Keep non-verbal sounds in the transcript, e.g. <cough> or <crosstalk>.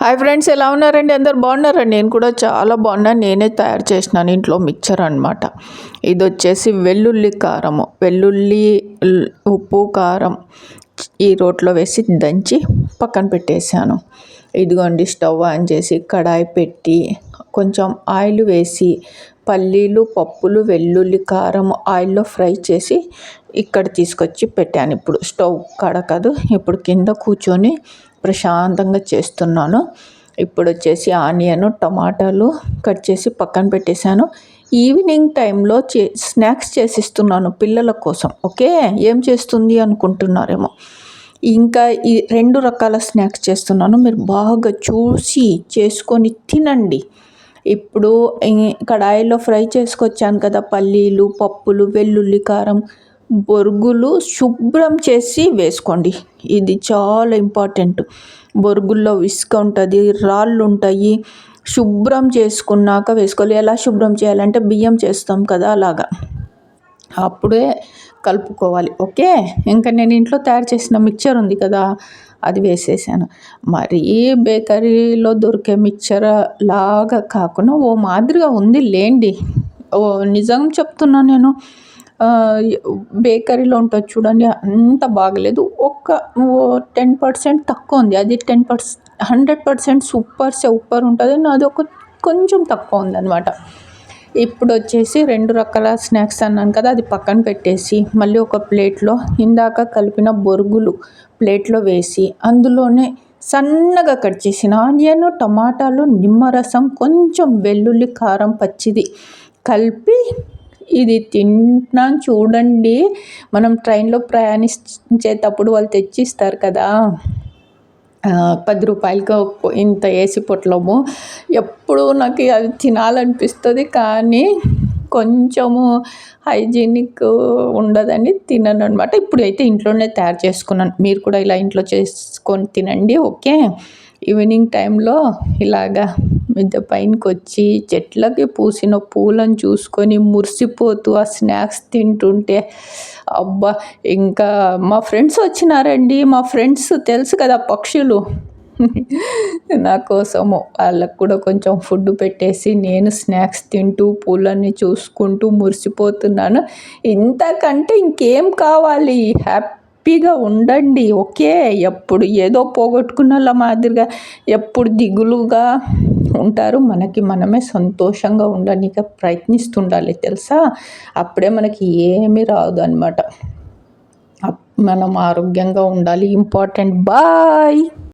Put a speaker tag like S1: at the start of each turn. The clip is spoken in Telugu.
S1: హాయ్ ఫ్రెండ్స్ ఎలా ఉన్నారండి? అందరు బాగున్నారండి? నేను కూడా చాలా బాగున్నాను నేనే తయారు చేసినాను ఇంట్లో మిక్చర్ అనమాట ఇది వచ్చేసి వెల్లుల్లి కారము. వెల్లుల్లి ఉప్పు కారం ఈ రోట్లో వేసి దంచి పక్కన పెట్టేశాను. ఇదిగోండి స్టవ్ ఆన్ చేసి కడాయి పెట్టి కొంచెం ఆయిల్ వేసి పల్లీలు పప్పులు వెల్లుల్లి కారం ఆయిల్లో ఫ్రై చేసి ఇక్కడ తీసుకొచ్చి పెట్టాను. ఇప్పుడు స్టవ్ కడకదు. ఇప్పుడు కింద కూర్చొని ప్రశాంతంగా చేస్తున్నాను. ఇప్పుడు వచ్చేసి ఆనియన్ టమాటాలు కట్ చేసి పక్కన పెట్టేశాను. ఈవినింగ్ టైంలో చే స్నాక్స్ చేసిస్తున్నాను పిల్లల కోసం. ఓకే? ఏం చేస్తుంది అనుకుంటున్నారేమో. ఇంకా ఈ రెండు రకాల స్నాక్స్ చేస్తున్నాను. మీరు బాగా చూసి చేసుకొని తినండి. ఇప్పుడు కడాయిలో ఫ్రై చేసుకొచ్చాను కదా పల్లీలు పప్పులు వెల్లుల్లి కారం. బొరుగులు శుభ్రం చేసి వేసుకోండి. ఇది చాలా ఇంపార్టెంట్. బొరుగుల్లో ఇసుక ఉంటుంది రాళ్ళు ఉంటాయి. శుభ్రం చేసుకున్నాక వేసుకోవాలి. ఎలా శుభ్రం చేయాలంటే బియ్యం చేస్తాం కదా అలాగా. అప్పుడే కలుపుకోవాలి. ఓకే? ఇంకా నేను ఇంట్లో తయారు చేసిన మిక్చర్ ఉంది కదా అది వేసేసాను. మరీ బేకరీలో దొరికే మిక్చర్ లాగా కాకుండా ఓ మాదిరిగా ఉంది లేండి. ఓ నిజం చెప్తున్నా నేను బేకరీలో ఉంటుంది చూడండి అంత బాగలేదు. ఒక్క టెన్ పర్సెంట్ తక్కువ ఉంది. అది ten percent hundred percent super super ఉంటుంది. నాది ఒక కొంచెం తక్కువ ఉందన్నమాట. ఇప్పుడు వచ్చేసి రెండు రకాల స్నాక్స్ అన్నాను కదా అది పక్కన పెట్టేసి మళ్ళీ ఒక ప్లేట్లో ఇందాక కలిపిన బొరుగులు ప్లేట్లో వేసి అందులోనే సన్నగా కట్ చేసిన ఆనియన్ టమాటాలు నిమ్మరసం కొంచెం వెల్లుల్లి కారం పచ్చిది కలిపి ఇది తింటున్నాను చూడండి మనం ట్రైన్లో ప్రయాణించేటప్పుడు వాళ్ళు తెచ్చిస్తారు కదా. పది రూపాయలకి ఇంత వేసి పొట్లము. ఎప్పుడు నాకు అది తినాలనిపిస్తుంది కానీ కొంచెము హైజీనిక్ ఉండదని తినను అనమాట ఇప్పుడైతే ఇంట్లోనే తయారు చేసుకున్నాను. మీరు కూడా ఇలా ఇంట్లో చేసుకొని తినండి ఓకే? ఈవినింగ్ టైంలో ఇలాగా మీద పైనకి వచ్చి చెట్లకి పూసిన పూలను చూసుకొని మురిసిపోతూ ఆ స్నాక్స్ తింటుంటే అబ్బా! ఇంకా మా ఫ్రెండ్స్ వచ్చినారండి. మా ఫ్రెండ్స్ తెలుసు కదా పక్షులు. <laughs> నా కోసము వాళ్ళకు కూడా కొంచెం ఫుడ్ పెట్టేసి నేను స్నాక్స్ తింటూ పూలన్నీ చూసుకుంటూ మురిసిపోతున్నాను. ఇంతకంటే ఇంకేం కావాలి? హ్యాపీ హ్యాపీగా ఉండండి ఓకే? ఎప్పుడు ఏదో పోగొట్టుకున్న మాదిరిగా ఎప్పుడు దిగులుగా ఉంటారు. మనకి మనమే సంతోషంగా ఉండడానికి ప్రయత్నిస్తుండాలి తెలుసా? అప్పుడే మనకి ఏమీ రాదు అనమాట మనం ఆరోగ్యంగా ఉండాలి. ఇంపార్టెంట్. బాయ్!